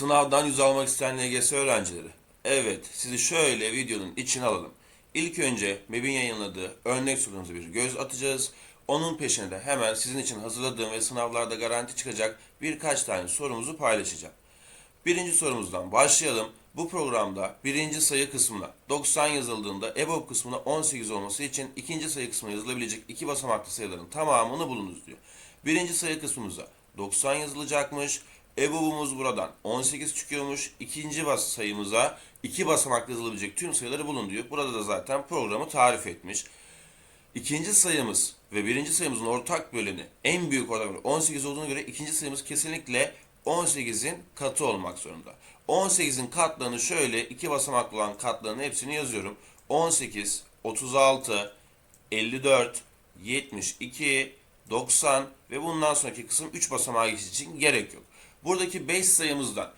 Sınavdan yüz almak isteyen LGS öğrencileri. Evet, sizi şöyle videonun içine alalım. İlk önce MEB'in yayınladığı örnek sorumuza bir göz atacağız. Onun peşinde de hemen sizin için hazırladığım ve sınavlarda garanti çıkacak birkaç tane sorumuzu paylaşacağım. Birinci sorumuzdan başlayalım. Bu programda birinci sayı kısmına 90 yazıldığında EBOB kısmına 18 olması için ikinci sayı kısmına yazılabilecek iki basamaklı sayıların tamamını bulunuz diyor. Birinci sayı kısmımıza 90 yazılacakmış. EBOB'umuz buradan 18 çıkıyormuş. İkinci bas sayımıza iki basamaklı yazılabilecek tüm sayıları bulun diyor. Burada da zaten programı tarif etmiş. İkinci sayımız ve birinci sayımızın ortak böleni en büyük ortak böleni 18 olduğuna göre ikinci sayımız kesinlikle 18'in katı olmak zorunda. 18'in katlarını şöyle iki basamaklı olan katlarının hepsini yazıyorum. 18, 36, 54, 72, 90 ve bundan sonraki kısım 3 basamağa için gerek yok. Buradaki 5 sayımızdan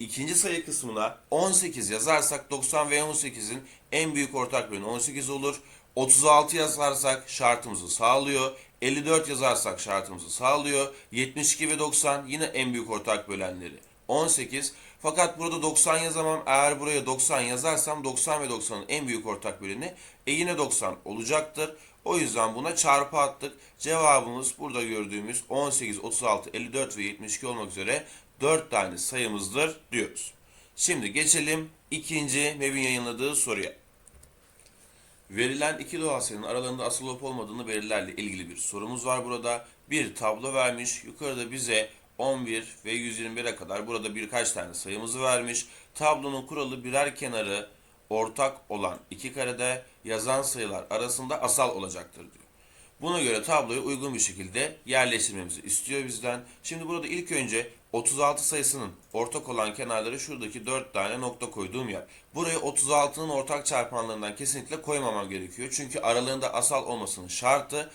İkinci sayı kısmına 18 yazarsak 90 ve 18'in en büyük ortak böleni 18 olur. 36 yazarsak şartımızı sağlıyor. 54 yazarsak şartımızı sağlıyor. 72 ve 90 yine en büyük ortak bölenleri 18. Fakat burada 90 yazamam. Eğer buraya 90 yazarsam 90 ve 90'ın en büyük ortak böleni e yine 90 olacaktır. O yüzden buna çarpı attık. Cevabımız burada gördüğümüz 18, 36, 54 ve 72 olmak üzere 4 tane sayımızdır diyoruz. Şimdi geçelim ikinci MEB'in yayınladığı soruya. Verilen iki doğal sayının aralarında asıl olup olmadığını verilerle ilgili bir sorumuz var burada. Bir tablo vermiş. Yukarıda bize 11 ve 121'e kadar burada birkaç tane sayımızı vermiş. Tablonun kuralı birer kenarı ortak olan iki karede yazan sayılar arasında asal olacaktır diyor. Buna göre tabloyu uygun bir şekilde yerleştirmemizi istiyor bizden. Şimdi burada ilk önce 36 sayısının ortak olan kenarları şuradaki 4 tane nokta koyduğum yer. Buraya 36'nın ortak çarpanlarından kesinlikle koymamam gerekiyor. Çünkü aralarında asal olmasının şartı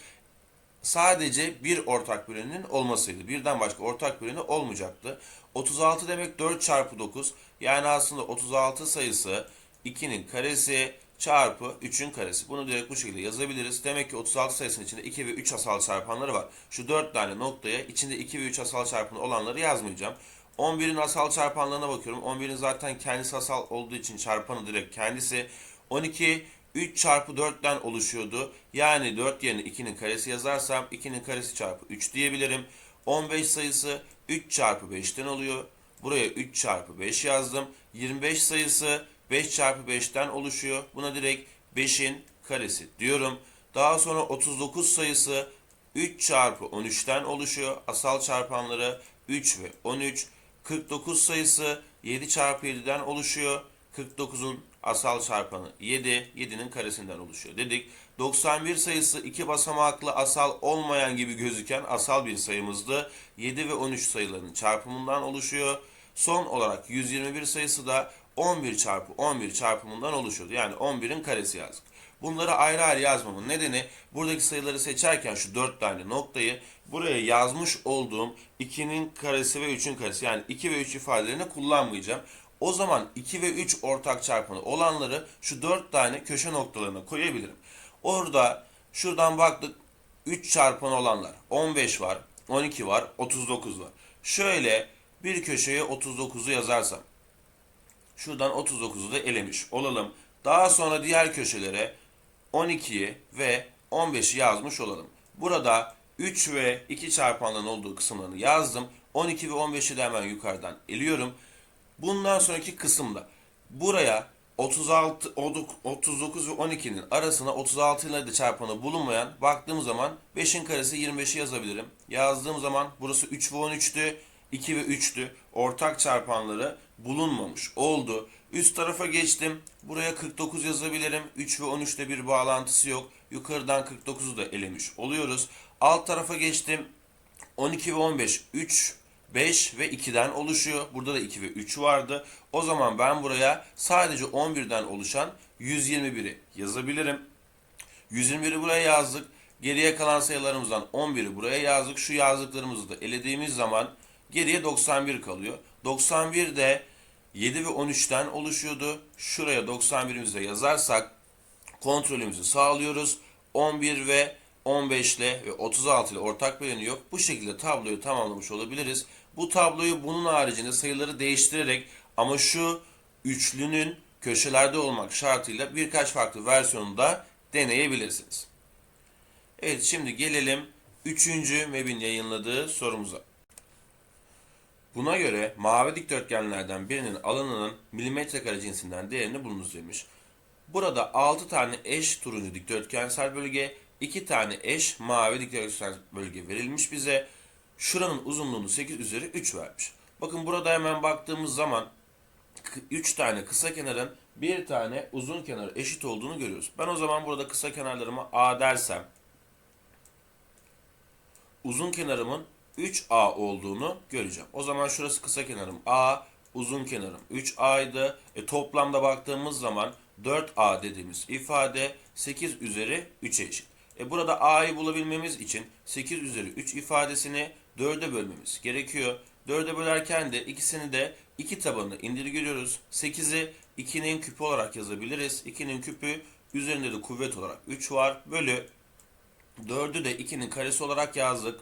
sadece bir ortak bölenin olmasıydı. Birden başka ortak böleni olmayacaktı. 36 demek 4 çarpı 9. Yani aslında 36 sayısı 2'nin karesi çarpı 3'ün karesi. Bunu direkt bu şekilde yazabiliriz. Demek ki 36 sayısının içinde 2 ve 3 asal çarpanları var. Şu 4 tane noktaya içinde 2 ve 3 asal çarpanı olanları yazmayacağım. 11'in asal çarpanlarına bakıyorum. 11'in zaten kendisi asal olduğu için çarpanı direkt kendisi. 12 3 çarpı 4'ten oluşuyordu. Yani 4 yerine 2'nin karesi yazarsam 2'nin karesi çarpı 3 diyebilirim. 15 sayısı 3 çarpı 5'ten oluyor. Buraya 3 çarpı 5 yazdım. 25 sayısı 5 çarpı 5'ten oluşuyor. Buna direkt 5'in karesi diyorum. Daha sonra 39 sayısı 3 çarpı 13'ten oluşuyor. Asal çarpanları 3 ve 13. 49 sayısı 7 çarpı 7'den oluşuyor. 49'un asal çarpanı 7, 7'nin karesinden oluşuyor dedik. 91 sayısı iki basamaklı asal olmayan gibi gözüken asal bir sayımızdı. 7 ve 13 sayılarının çarpımından oluşuyor. Son olarak 121 sayısı da 11 çarpı 11 çarpımından oluşuyordu. Yani 11'in karesi yazdık. Bunları ayrı ayrı yazmamın nedeni buradaki sayıları seçerken şu 4 tane noktayı buraya yazmış olduğum 2'nin karesi ve 3'ün karesi yani 2 ve 3 ifadelerini kullanmayacağım. O zaman 2 ve 3 ortak çarpanı olanları şu 4 tane köşe noktalarına koyabilirim. Orada şuradan baktık 3 çarpanı olanlar 15 var, 12 var, 39 var. Şöyle bir köşeye 39'u yazarsam şuradan 39'u da elemiş olalım. Daha sonra diğer köşelere 12'yi ve 15'i yazmış olalım. Burada 3 ve 2 çarpanların olduğu kısımlarını yazdım. 12 ve 15'i de hemen yukarıdan eliyorum. Bundan sonraki kısımda buraya 36, 39 ve 12'nin arasına 36 ile de çarpanı bulunmayan baktığım zaman 5'in karesi 25'i yazabilirim. Yazdığım zaman burası 3 ve 13'tü, 2 ve 3'tü. Ortak çarpanları bulunmamış oldu. Üst tarafa geçtim. Buraya 49 yazabilirim. 3 ve 13'te bir bağlantısı yok. Yukarıdan 49'u da elemiş oluyoruz. Alt tarafa geçtim. 12 ve 15 3 5 ve 2'den oluşuyor. Burada da 2 ve 3 vardı. O zaman ben buraya sadece 11'den oluşan 121'i yazabilirim. 121'i buraya yazdık. Geriye kalan sayılarımızdan 11'i buraya yazdık. Şu yazdıklarımızı da elediğimiz zaman geriye 91 kalıyor. 91 de 7 ve 13'ten oluşuyordu. Şuraya 91'imizi de yazarsak kontrolümüzü sağlıyoruz. 11 ve 15 ile ve 36 ile ortak böleni yok. Bu şekilde tabloyu tamamlamış olabiliriz. bu tabloyu bunun haricinde sayıları değiştirerek ama şu üçlünün köşelerde olmak şartıyla birkaç farklı versiyonunda deneyebilirsiniz. Evet şimdi gelelim 3. MEB'in yayınladığı sorumuza. Buna göre mavi dikdörtgenlerden birinin alanının milimetre kare cinsinden değerini bulunuz demiş. Burada 6 tane eş turuncu dikdörtgensel bölge, 2 tane eş mavi dikdörtgensel bölge verilmiş bize. Şuranın uzunluğunu 8 üzeri 3 vermiş. Bakın burada hemen baktığımız zaman 3 tane kısa kenarın bir tane uzun kenarı eşit olduğunu görüyoruz. Ben o zaman burada kısa kenarlarıma A dersem uzun kenarımın 3A olduğunu göreceğim. O zaman şurası kısa kenarım A, uzun kenarım 3A'ydı. E, toplamda baktığımız zaman 4A dediğimiz ifade 8 üzeri 3'e eşit. E, burada A'yı bulabilmemiz için 8 üzeri 3 ifadesini 4'e bölmemiz gerekiyor. 4'e bölerken de ikisini de 2 tabanını indirgeliyoruz. 8'i 2'nin küpü olarak yazabiliriz. 2'nin küpü üzerinde de kuvvet olarak 3 var. Bölü 4'ü de 2'nin karesi olarak yazdık.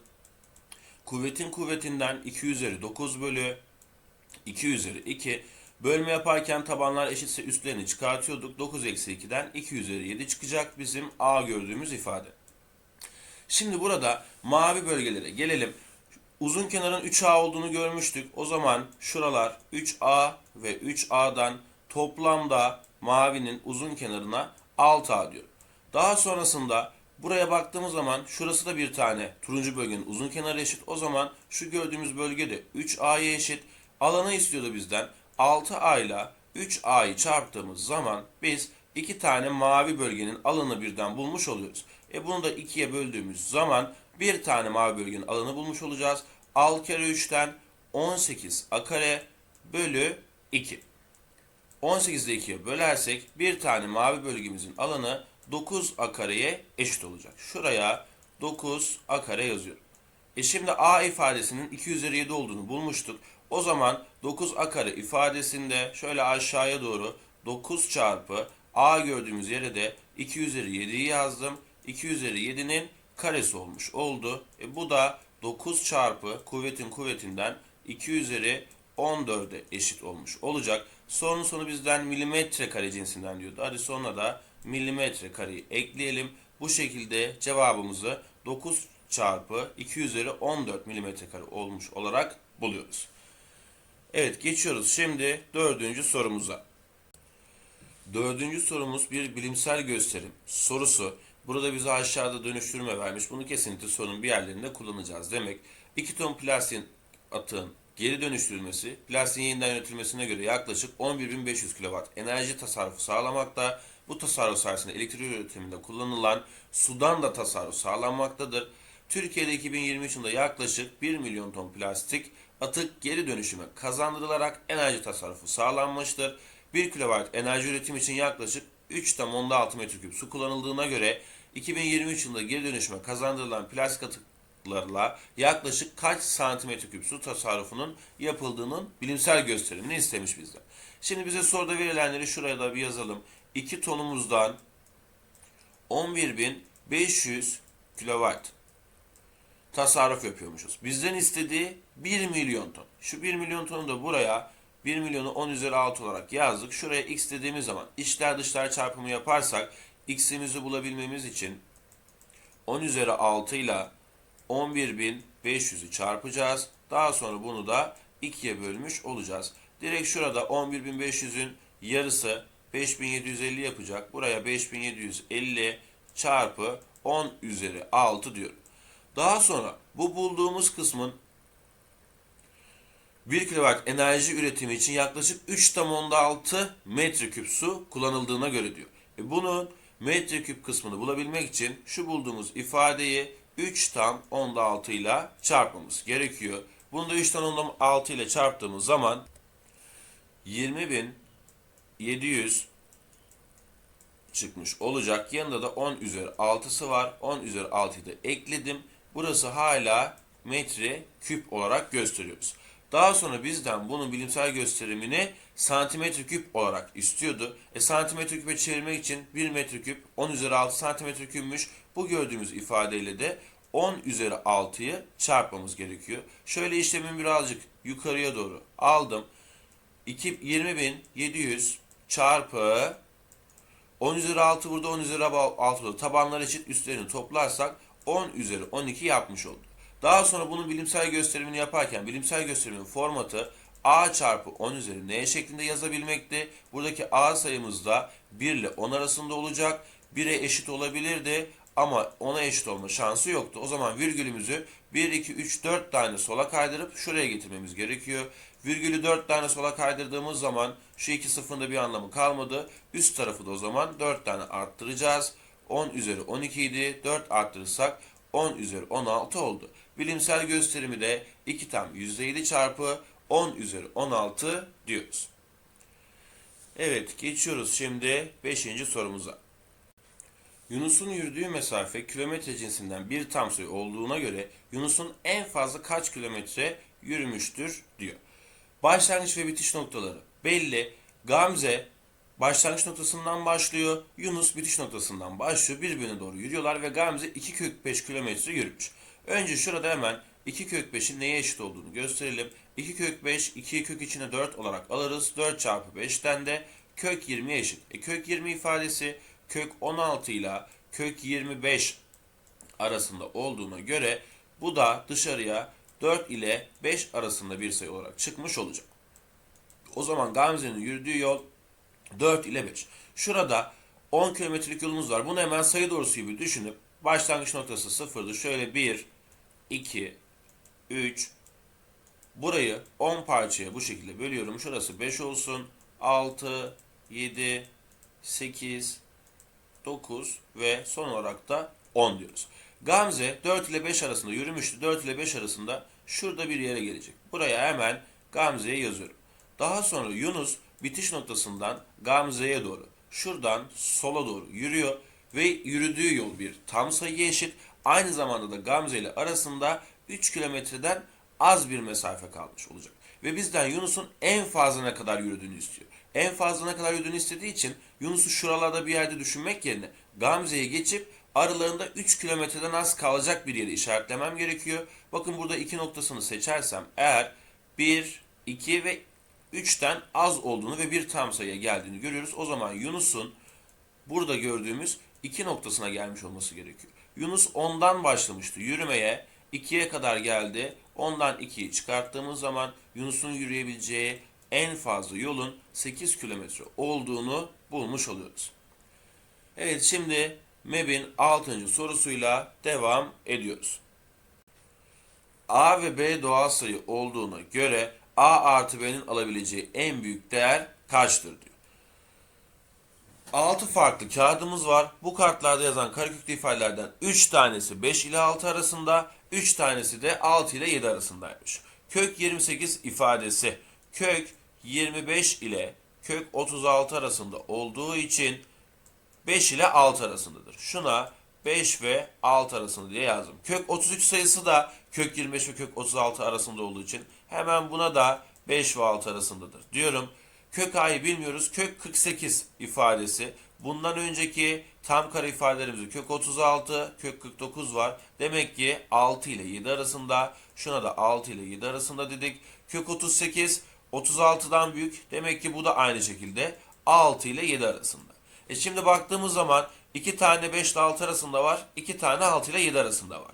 Kuvvetin kuvvetinden 2 üzeri 9 bölü 2 üzeri 2. Bölme yaparken tabanlar eşitse üstlerini çıkartıyorduk. 9 eksi 2'den 2 üzeri 7 çıkacak bizim A gördüğümüz ifade. Şimdi burada mavi bölgelere gelelim. Uzun kenarın 3A olduğunu görmüştük. O zaman şuralar 3A ve 3A'dan toplamda mavinin uzun kenarına 6A diyor. Daha sonrasında buraya baktığımız zaman şurası da bir tane turuncu bölgenin uzun kenarı eşit. O zaman şu gördüğümüz bölge de 3A'ya eşit. Alanı istiyordu bizden. 6A ile 3A'yı çarptığımız zaman biz iki tane mavi bölgenin alanı birden bulmuş oluyoruz. E bunu da ikiye böldüğümüz zaman bir tane mavi bölgenin alanı bulmuş olacağız. 6 kere 3'ten 18 a kare bölü 2. 18'de 2'ye bölersek bir tane mavi bölgemizin alanı 9 a kareye eşit olacak. Şuraya 9 a kare yazıyorum. E şimdi a ifadesinin 2 üzeri 7 olduğunu bulmuştuk. O zaman 9 a kare ifadesinde şöyle aşağıya doğru 9 çarpı a gördüğümüz yere de 2 üzeri 7'yi yazdım. 2 üzeri 7'nin karesi olmuş oldu. E bu da 9 çarpı kuvvetin kuvvetinden 2 üzeri 14'e eşit olmuş olacak. Sorunun sonu bizden milimetre kare cinsinden diyordu. Hadi sonra da milimetre kareyi ekleyelim. Bu şekilde cevabımızı 9 çarpı 2 üzeri 14 milimetre kare olmuş olarak buluyoruz. Evet geçiyoruz şimdi dördüncü sorumuza. Dördüncü sorumuz bir bilimsel gösterim sorusu. Burada bize aşağıda dönüştürme vermiş. Bunu kesinlikle sorunun bir yerlerinde kullanacağız. Demek 2 ton plastin atığın geri dönüştürülmesi, plastiğin yeniden yönetilmesine göre yaklaşık 11.500 kW enerji tasarrufu sağlamakta. Bu tasarruf sayesinde elektrik üretiminde kullanılan sudan da tasarruf sağlanmaktadır. Türkiye'de 2023 yılında yaklaşık 1 milyon ton plastik atık geri dönüşüme kazandırılarak enerji tasarrufu sağlanmıştır. 1 kW enerji üretimi için yaklaşık 3 tam onda 6 metreküp su kullanıldığına göre 2023 yılında geri dönüşüme kazandırılan plastik atıklarla yaklaşık kaç santimetre su tasarrufunun yapıldığının bilimsel gösterimini istemiş bizden. Şimdi bize soruda verilenleri şuraya da bir yazalım. 2 tonumuzdan 11.500 kW tasarruf yapıyormuşuz. Bizden istediği 1 milyon ton. Şu 1 milyon tonu da buraya 1 milyonu 10 üzeri 6 olarak yazdık. Şuraya x dediğimiz zaman içler dışlar çarpımı yaparsak x'imizi bulabilmemiz için 10 üzeri 6 ile 11.500'ü çarpacağız. Daha sonra bunu da 2'ye bölmüş olacağız. Direkt şurada 11.500'ün yarısı 5750 yapacak. Buraya 5750 çarpı 10 üzeri 6 diyorum. Daha sonra bu bulduğumuz kısmın 1 kW enerji üretimi için yaklaşık 3 tam onda 6 metreküp su kullanıldığına göre diyor. E bunun metreküp kısmını bulabilmek için şu bulduğumuz ifadeyi 3 tam onda 6 ile çarpmamız gerekiyor. Bunu da 3 tam onda 6 ile çarptığımız zaman 20.700 çıkmış olacak. Yanında da 10 üzeri 6'sı var. 10 üzeri 6'yı da ekledim. Burası hala metre küp olarak gösteriyoruz. Daha sonra bizden bunun bilimsel gösterimini santimetre küp olarak istiyordu. E santimetre küpe çevirmek için 1 metre küp 10 üzeri 6 santimetre küpmüş. Bu gördüğümüz ifadeyle de 10 üzeri 6'yı çarpmamız gerekiyor. Şöyle işlemin birazcık yukarıya doğru aldım. 2 20.700 çarpı 10 üzeri 6 burada 10 üzeri 6 burada. Tabanlar eşit üstlerini toplarsak 10 üzeri 12 yapmış olduk. Daha sonra bunun bilimsel gösterimini yaparken bilimsel gösterimin formatı a çarpı 10 üzeri n şeklinde yazabilmekti. Buradaki a sayımız da 1 ile 10 arasında olacak. 1'e eşit olabilirdi ama 10'a eşit olma şansı yoktu. O zaman virgülümüzü 1, 2, 3, 4 tane sola kaydırıp şuraya getirmemiz gerekiyor. Virgülü 4 tane sola kaydırdığımız zaman şu iki sıfırın da bir anlamı kalmadı. Üst tarafı da o zaman 4 tane arttıracağız. 10 üzeri 12 idi. 4 arttırırsak 10 üzeri 16 oldu. Bilimsel gösterimi de 2 tam %7 çarpı 10 üzeri 16 diyoruz. Evet geçiyoruz şimdi 5. sorumuza. Yunus'un yürüdüğü mesafe kilometre cinsinden bir tam sayı olduğuna göre Yunus'un en fazla kaç kilometre yürümüştür diyor. Başlangıç ve bitiş noktaları belli. Gamze başlangıç noktasından başlıyor. Yunus bitiş noktasından başlıyor. Birbirine doğru yürüyorlar ve Gamze 2 kök 5 kilometre yürümüş. Önce şurada hemen 2 kök 5'in neye eşit olduğunu gösterelim. 2 kök 5, 2'yi kök içine 4 olarak alırız. 4 çarpı 5'ten de kök 20'ye eşit. E, kök 20 ifadesi kök 16 ile kök 25 arasında olduğuna göre bu da dışarıya 4 ile 5 arasında bir sayı olarak çıkmış olacak. O zaman Gamze'nin yürüdüğü yol 4 ile 5. Şurada 10 kilometrelik yolumuz var. Bunu hemen sayı doğrusu gibi düşünüp başlangıç noktası 0'dı. Şöyle 1, 2, 3, burayı 10 parçaya bu şekilde bölüyorum. Şurası 5 olsun. 6, 7, 8, 9 ve son olarak da 10 diyoruz. Gamze 4 ile 5 arasında yürümüştü. 4 ile 5 arasında şurada bir yere gelecek. Buraya hemen Gamze'ye yazıyorum. Daha sonra Yunus bitiş noktasından Gamze'ye doğru şuradan sola doğru yürüyor ve yürüdüğü yol bir tam sayıya eşit. Aynı zamanda da Gamze ile arasında 3 kilometreden az bir mesafe kalmış olacak. Ve bizden Yunus'un en fazla ne kadar yürüdüğünü istiyor. En fazla ne kadar yürüdüğünü istediği için Yunus'u şuralarda bir yerde düşünmek yerine Gamze'ye geçip aralarında 3 kilometreden az kalacak bir yeri işaretlemem gerekiyor. Bakın burada iki noktasını seçersem eğer 1, 2 ve 3'ten az olduğunu ve bir tam sayıya geldiğini görüyoruz. O zaman Yunus'un burada gördüğümüz 2 noktasına gelmiş olması gerekiyor. Yunus 10'dan başlamıştı yürümeye. 2'ye kadar geldi. Ondan 2'yi çıkarttığımız zaman Yunus'un yürüyebileceği en fazla yolun 8 kilometre olduğunu bulmuş oluyoruz. Evet şimdi MEB'in 6. sorusuyla devam ediyoruz. A ve B doğal sayı olduğuna göre A artı B'nin alabileceği en büyük değer kaçtır diyor. 6 farklı kağıdımız var. Bu kartlarda yazan kareköklü ifadelerden 3 tanesi 5 ile 6 arasında, 3 tanesi de 6 ile 7 arasındaymış. Kök 28 ifadesi kök 25 ile kök 36 arasında olduğu için 5 ile 6 arasındadır. Şuna 5 ve 6 arasında diye yazdım. Kök 33 sayısı da kök 25 ve kök 36 arasında olduğu için hemen buna da 5 ve 6 arasındadır diyorum. Kök a'yı bilmiyoruz. Kök 48 ifadesi. Bundan önceki tam kare ifadelerimizde kök 36, kök 49 var. Demek ki 6 ile 7 arasında. Şuna da 6 ile 7 arasında dedik. Kök 38 36'dan büyük. Demek ki bu da aynı şekilde 6 ile 7 arasında. E şimdi baktığımız zaman 2 tane 5 ile 6 arasında var. 2 tane 6 ile 7 arasında var.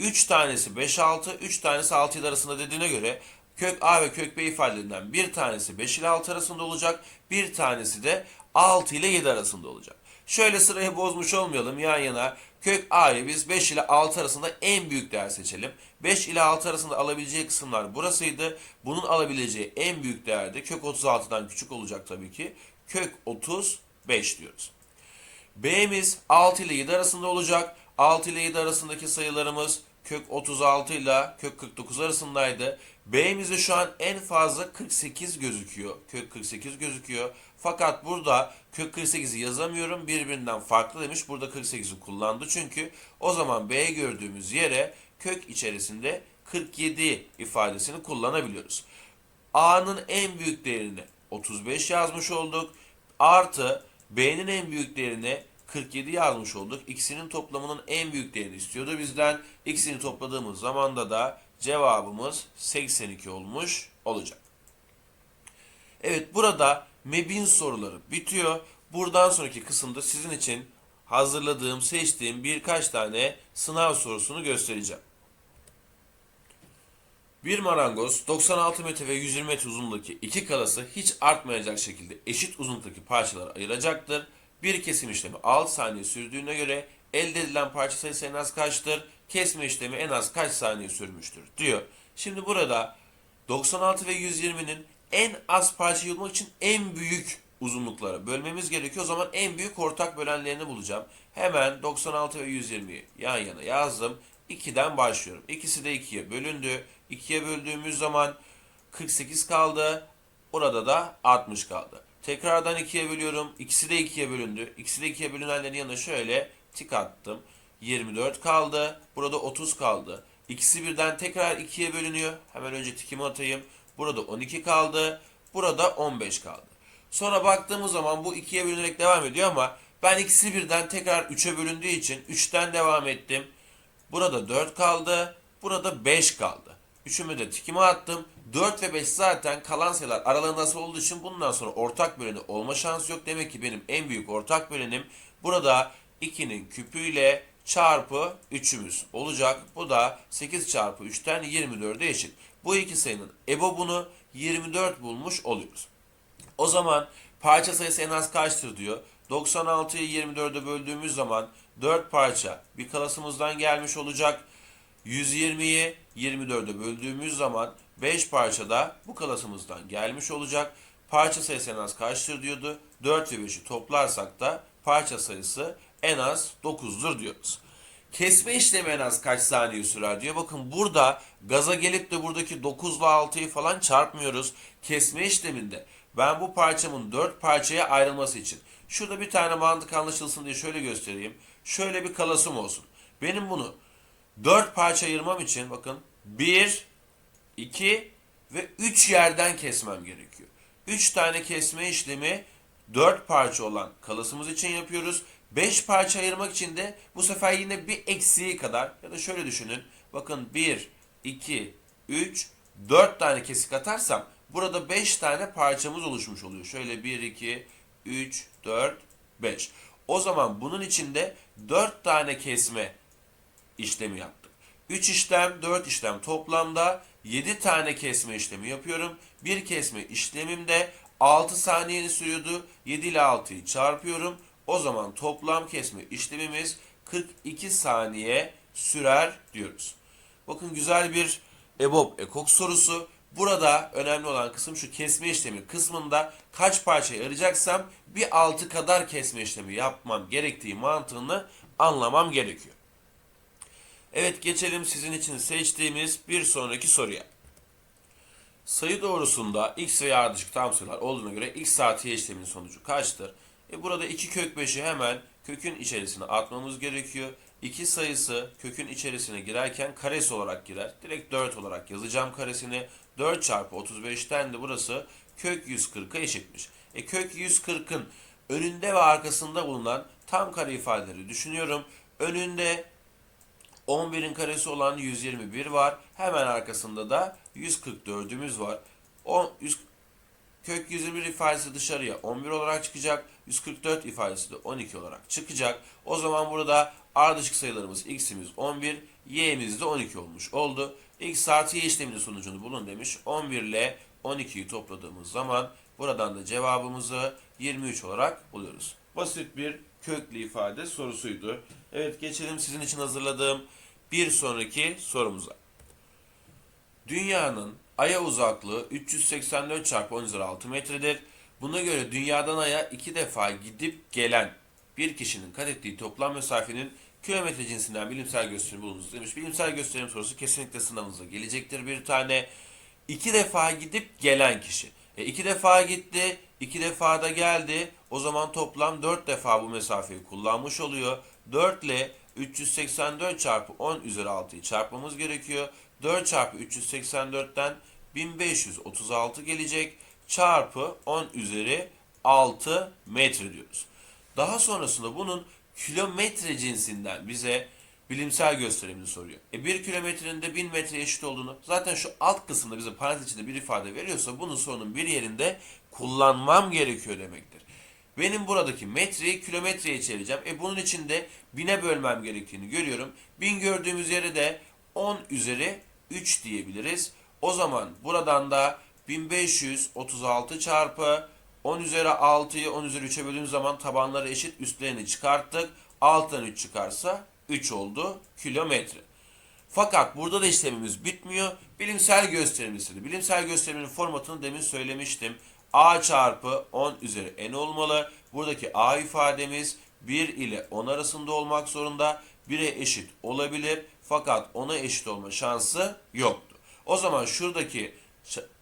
3 tanesi 5 6, 3 tanesi 6 7 arasında dediğine göre kök A ve kök B ifadelerinden bir tanesi 5 ile 6 arasında olacak. Bir tanesi de 6 ile 7 arasında olacak. Şöyle sırayı bozmuş olmayalım yan yana. Kök A'yı biz 5 ile 6 arasında en büyük değer seçelim. 5 ile 6 arasında alabileceği kısımlar burasıydı. Bunun alabileceği en büyük değer de kök 36'dan küçük olacak tabii ki. Kök 35 diyoruz. B'miz 6 ile 7 arasında olacak. 6 ile 7 arasındaki sayılarımız kök 36 ile kök 49 arasındaydı. B'mizde şu an en fazla 48 gözüküyor. Kök 48 gözüküyor. Fakat burada kök 48'i yazamıyorum. Birbirinden farklı demiş. Burada 48'i kullandı çünkü. O zaman B gördüğümüz yere kök içerisinde 47 ifadesini kullanabiliyoruz. A'nın en büyük değerini 35 yazmış olduk. Artı B'nin en büyük değerini 47 yazmış olduk. İkisinin toplamının en büyük değerini istiyordu bizden. İkisini topladığımız zamanda da cevabımız 82 olmuş olacak. Evet burada MEB'in soruları bitiyor. Buradan sonraki kısımda sizin için hazırladığım, seçtiğim birkaç tane sınav sorusunu göstereceğim. Bir marangoz 96 metre ve 120 metre uzunluğundaki iki kalası hiç artmayacak şekilde eşit uzunluktaki parçalara ayıracaktır. Bir kesim işlemi 6 saniye sürdüğüne göre elde edilen parça sayısı en az kaçtır? Kesme işlemi en az kaç saniye sürmüştür diyor. Şimdi burada 96 ve 120'nin en az parça yılmak için en büyük uzunluklara bölmemiz gerekiyor. O zaman en büyük ortak bölenlerini bulacağım. Hemen 96 ve 120'yi yan yana yazdım. 2'den başlıyorum. İkisi de 2'ye bölündü. 2'ye böldüğümüz zaman 48 kaldı. Orada da 60 kaldı. Tekrardan 2'ye bölüyorum. İkisi de 2'ye bölündü. İkisi de 2'ye bölünenlerin yanına şöyle tik attım. 24 kaldı. Burada 30 kaldı. İkisi birden tekrar 2'ye bölünüyor. Hemen önce tikimi atayım. Burada 12 kaldı. Burada 15 kaldı. Sonra baktığımız zaman bu 2'ye bölünerek devam ediyor ama ben ikisi birden tekrar 3'e bölündüğü için 3'ten devam ettim. Burada 4 kaldı. Burada 5 kaldı. Üçümü de tikime attım. 4 ve 5 zaten kalan sayılar aralarında nasıl olduğu için bundan sonra ortak böleni olma şansı yok. Demek ki benim en büyük ortak bölenim burada 2'nin küpüyle çarpı 3'ümüz olacak. Bu da 8 çarpı 3'ten 24'e eşit. Bu iki sayının EBOB'unu 24 bulmuş oluyoruz. O zaman parça sayısı en az kaçtır diyor. 96'yı 24'e böldüğümüz zaman 4 parça bir kalasımızdan gelmiş olacak. 120'yi 24'e böldüğümüz zaman 5 parça da bu kalasımızdan gelmiş olacak. Parça sayısı en az kaçtır diyordu. 4 ve 5'i toplarsak da parça sayısı en az 9'dur diyoruz. Kesme işlemi en az kaç saniye sürer diyor. Bakın burada gaza gelip de buradaki 9 ile 6'yı falan çarpmıyoruz. Kesme işleminde ben bu parçamın 4 parçaya ayrılması için şurada bir tane mantık anlaşılsın diye şöyle göstereyim. Şöyle bir kalasım olsun. Benim bunu 4 parça ayırmam için bakın 1, 2 ve 3 yerden kesmem gerekiyor. 3 tane kesme işlemi 4 parça olan kalasımız için yapıyoruz. 5 parça ayırmak için de bu sefer yine bir eksiği kadar ya da şöyle düşünün. Bakın 1, 2, 3, 4 tane kesik atarsam burada 5 tane parçamız oluşmuş oluyor. Şöyle 1, 2, 3, 4, 5. O zaman bunun içinde 4 tane kesme işlemi yaptık. 3 işlem, 4 işlem toplamda 7 tane kesme işlemi yapıyorum. Bir kesme işlemimde 6 saniye sürüyordu. 7 ile 6'yı çarpıyorum. O zaman toplam kesme işlemimiz 42 saniye sürer diyoruz. Bakın güzel bir EBOB ekok sorusu. Burada önemli olan kısım şu kesme işlemi kısmında kaç parça ayıracaksam bir altı kadar kesme işlemi yapmam gerektiği mantığını anlamam gerekiyor. Evet geçelim sizin için seçtiğimiz bir sonraki soruya. Sayı doğrusunda x ve ardışık tam sayılar olduğuna göre x saati işleminin sonucu kaçtır? E burada 2 kök 5'i hemen kökün içerisine atmamız gerekiyor. 2 sayısı kökün içerisine girerken karesi olarak girer. Direkt 4 olarak yazacağım karesini. 4 çarpı 35'ten de burası kök 140'a eşitmiş. E kök 140'ın önünde ve arkasında bulunan tam kare ifadeleri düşünüyorum. Önünde 11'in karesi olan 121 var. Hemen arkasında da 144'ümüz var. 10, 100, kök 121 ifadesi dışarıya 11 olarak çıkacak. 144 ifadesi de 12 olarak çıkacak. O zaman burada ardışık sayılarımız x'imiz 11, y'imiz de 12 olmuş oldu. x artı y işleminin sonucunu bulun demiş. 11 ile 12'yi topladığımız zaman buradan da cevabımızı 23 olarak buluyoruz. Basit bir köklü ifade sorusuydu. Evet geçelim sizin için hazırladığım bir sonraki sorumuza. Dünyanın Ay'a uzaklığı 384 çarpı 10 üzeri 6 metredir. Buna göre dünyadan Ay'a iki defa gidip gelen bir kişinin kat ettiği toplam mesafenin kilometre cinsinden bilimsel gösterim bulunuz demiş. Bilimsel gösterim sorusu kesinlikle sınavınıza gelecektir bir tane. İki defa gidip gelen kişi. E iki defa gitti, iki defa da geldi. O zaman toplam 4 defa bu mesafeyi kullanmış oluyor. 4 ile 384 çarpı 10 üzeri 6'yı çarpmamız gerekiyor. 4 çarpı 384'ten 1536 gelecek. Çarpı 10 üzeri 6 metre diyoruz. Daha sonrasında bunun kilometre cinsinden bize bilimsel gösterimini soruyor. E 1 kilometrenin de 1000 metreye eşit olduğunu zaten şu alt kısımda bize parantez içinde bir ifade veriyorsa bunun sorunun bir yerinde kullanmam gerekiyor demektir. Benim buradaki metreyi kilometreye çevireceğim. E bunun için de bine bölmem gerektiğini görüyorum. Bin gördüğümüz yere de 10 üzeri 3 diyebiliriz. O zaman buradan da 1536 çarpı 10 üzeri 6'yı 10 üzeri 3'e böldüğümüz zaman tabanları eşit üstlerini çıkarttık. Alttan 3 çıkarsa 3 oldu kilometre. Fakat burada da işlemimiz bitmiyor. Bilimsel gösterim. Bilimsel gösterimin formatını demin söylemiştim. A çarpı 10 üzeri n olmalı. Buradaki A ifademiz 1 ile 10 arasında olmak zorunda. 1'e eşit olabilir. Fakat 10'a eşit olma şansı yoktu. O zaman şuradaki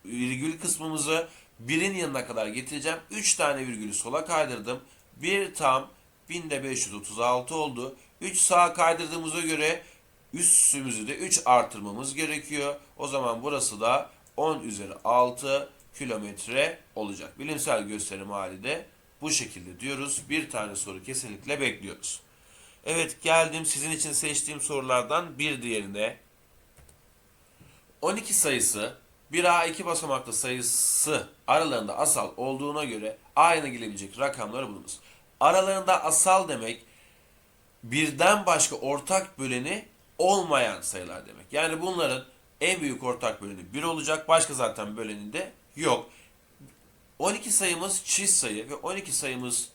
virgül kısmımızı 1'in yanına kadar getireceğim. 3 tane virgülü sola kaydırdım. 1 tam 1536 oldu. 3 sağa kaydırdığımıza göre üstümüzü de 3 artırmamız gerekiyor. O zaman burası da 10 üzeri 6 kilometre olacak. Bilimsel gösterim hali de bu şekilde diyoruz. Bir tane soru kesinlikle bekliyoruz. Evet geldim sizin için seçtiğim sorulardan bir diğerine. 12 sayısı 1A 2 basamaklı sayısı aralarında asal olduğuna göre A'ya gelebilecek rakamları bulunuz. Aralarında asal demek birden başka ortak böleni olmayan sayılar demek. Yani bunların en büyük ortak böleni 1 olacak. Başka zaten böleni de yok. 12 sayımız çift sayı ve 12 sayımız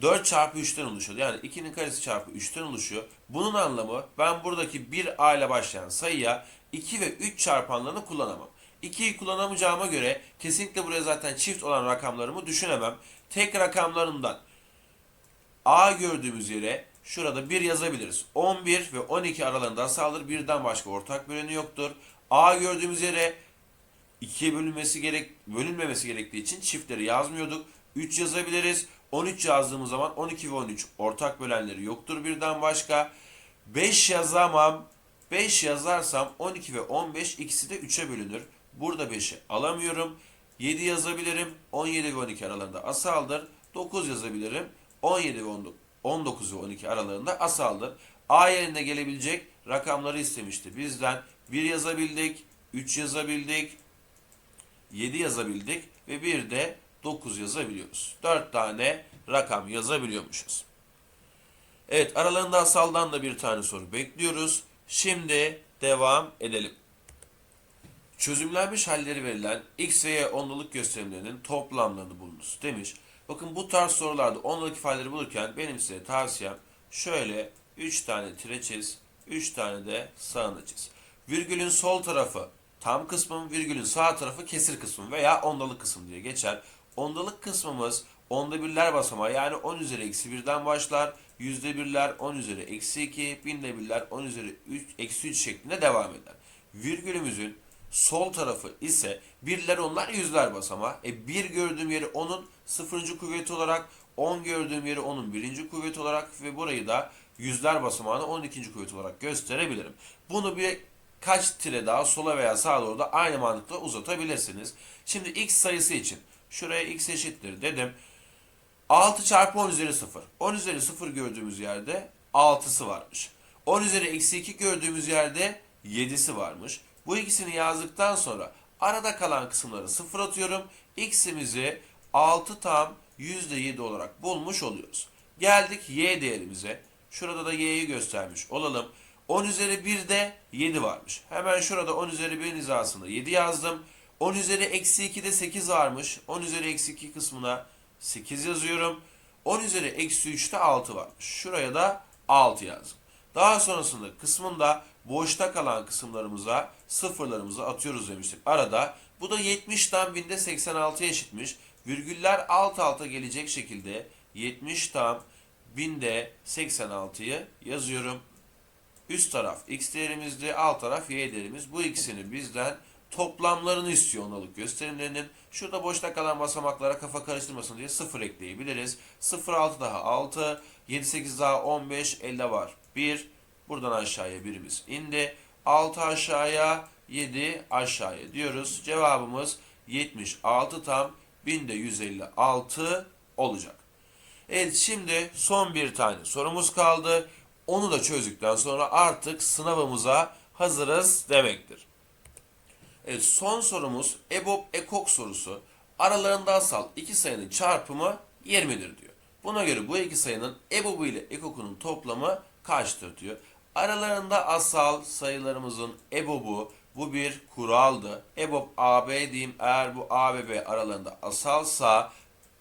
4 çarpı 3'ten oluşuyor. Yani 2'nin karesi çarpı 3'ten oluşuyor. Bunun anlamı ben buradaki 1 A ile başlayan sayıya 2 ve 3 çarpanlarını kullanamam. 2'yi kullanamayacağıma göre kesinlikle buraya zaten çift olan rakamlarımı düşünemem. Tek rakamlarımdan A gördüğümüz yere şurada 1 yazabiliriz. 11 ve 12 aralığında asaldır. Birden başka ortak böleni yoktur. A gördüğümüz yere 2'ye bölünmesi gerek bölünmemesi gerektiği için çiftleri yazmıyorduk. 3 yazabiliriz. 13 yazdığımız zaman 12 ve 13 ortak bölenleri yoktur birden başka. 5 yazamam. 5 yazarsam 12 ve 15 ikisi de 3'e bölünür. Burada 5'i alamıyorum. 7 yazabilirim. 17 ve 12 aralarında asaldır. 9 yazabilirim. 17 ve 19 19 ve 12 aralarında asaldır. A yerine gelebilecek rakamları istemişti. Bizden 1 yazabildik, 3 yazabildik, 7 yazabildik ve bir de 9 yazabiliyoruz. 4 tane rakam yazabiliyormuşuz. Evet aralarında asaldan da bir tane soru bekliyoruz. Şimdi devam edelim. Çözümlenmiş halleri verilen x ve y onluluk gösterimlerinin toplamlarını bulunuz demiş. Bakın bu tarz sorularda onluluk ifadeleri bulurken benim size tavsiyem şöyle 3 tane tire çiz, 3 tane de sağını çiz. Virgülün sol tarafı tam kısmım, virgülün sağ tarafı kesir kısmım veya ondalık kısım diye geçer. Ondalık kısmımız onda birler basamağı yani 10 üzeri eksi 1'den başlar. Yüzde birler 10 üzeri eksi 2, binde birler 10 üzeri 3, eksi 3 şeklinde devam eder. Virgülümüzün sol tarafı ise birler onlar yüzler basamağı. E 1 gördüğüm yeri 10'un sıfırıncı kuvveti olarak, 10 gördüğüm yeri 10'un birinci kuvveti olarak ve burayı da yüzler basamağını 12. kuvvet olarak gösterebilirim. Bunu bir kaç tire daha sola veya sağa doğru da aynı mantıkla uzatabilirsiniz. Şimdi x sayısı için şuraya x eşittir dedim. 6 çarpı 10 üzeri 0. 10 üzeri 0 gördüğümüz yerde 6'sı varmış. 10 üzeri eksi 2 gördüğümüz yerde 7'si varmış. Bu ikisini yazdıktan sonra arada kalan kısımları sıfır atıyorum. X'imizi 6 tam %7 olarak bulmuş oluyoruz. Geldik y değerimize. Şurada da y'yi göstermiş olalım. 10 üzeri 1'de 7 varmış. Hemen şurada 10 üzeri 1 hizasında 7 yazdım. 10 üzeri eksi 2'de 8 varmış. 10 üzeri eksi 2 kısmına 8 yazıyorum. 10 üzeri eksi 3'te 6 varmış. Şuraya da 6 yazdım. Daha sonrasında kısmında boşta kalan kısımlarımıza sıfırlarımızı atıyoruz demiştik. Arada bu da 70'ten binde 86'ya eşitmiş. Virgüller alt alta gelecek şekilde 70 tam binde 86'yı yazıyorum. Üst taraf x değerimizdi, alt taraf y değerimiz. Bu ikisini bizden toplamlarını istiyor ondalık gösterimlerinin. Şurada boşta kalan basamaklara kafa karıştırmasın diye 0 ekleyebiliriz. 0 6 daha 6, 7 8 daha 15, elde var 1. Buradan aşağıya birimiz indi. 6 aşağıya, 7 aşağıya diyoruz. Cevabımız 76 tam binde 156 olacak. Evet şimdi son bir tane sorumuz kaldı. Onu da çözdükten sonra artık sınavımıza hazırız demektir. Evet son sorumuz EBOB ekok sorusu. Aralarında asal iki sayının çarpımı 20'dir diyor. Buna göre bu iki sayının EBOB'u ile ekokunun toplamı kaçtır diyor. Aralarında asal sayılarımızın EBOB'u bu bir kuraldı. EBOB AB diyeyim eğer bu A ve B aralarında asalsa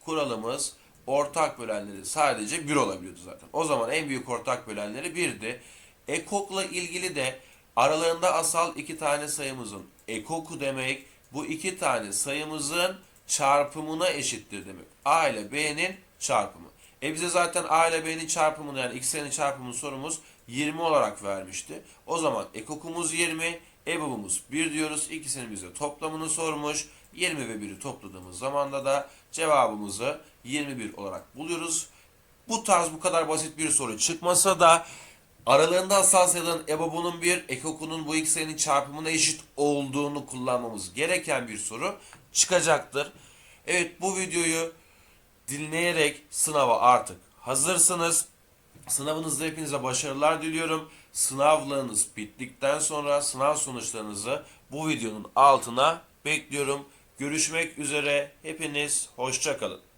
kuralımız ortak bölenleri sadece 1 olabiliyordu zaten. O zaman en büyük ortak bölenleri 1'di. Ekokla ilgili de aralarında asal iki tane sayımızın ekoku demek bu iki tane sayımızın çarpımına eşittir demek. A ile B'nin çarpımı. E bize zaten A ile B'nin çarpımını yani sayının çarpımını sorumuz 20 olarak vermişti. O zaman ekokumuz 20, EBOB'umuz 1 diyoruz. İkisinin bize toplamını sormuş. 20 ve 1'i topladığımız zaman da cevabımızı 21 olarak buluyoruz. Bu tarz bu kadar basit bir soru çıkmasa da aralarında asal sayıların EBOB'unun bir, ekokunun bu iki sayının çarpımına eşit olduğunu kullanmamız gereken bir soru çıkacaktır. Evet bu videoyu dinleyerek sınava artık hazırsınız. Sınavınızda hepinize başarılar diliyorum. Sınavlarınız bittikten sonra sınav sonuçlarınızı bu videonun altına bekliyorum. Görüşmek üzere. Hepiniz hoşçakalın.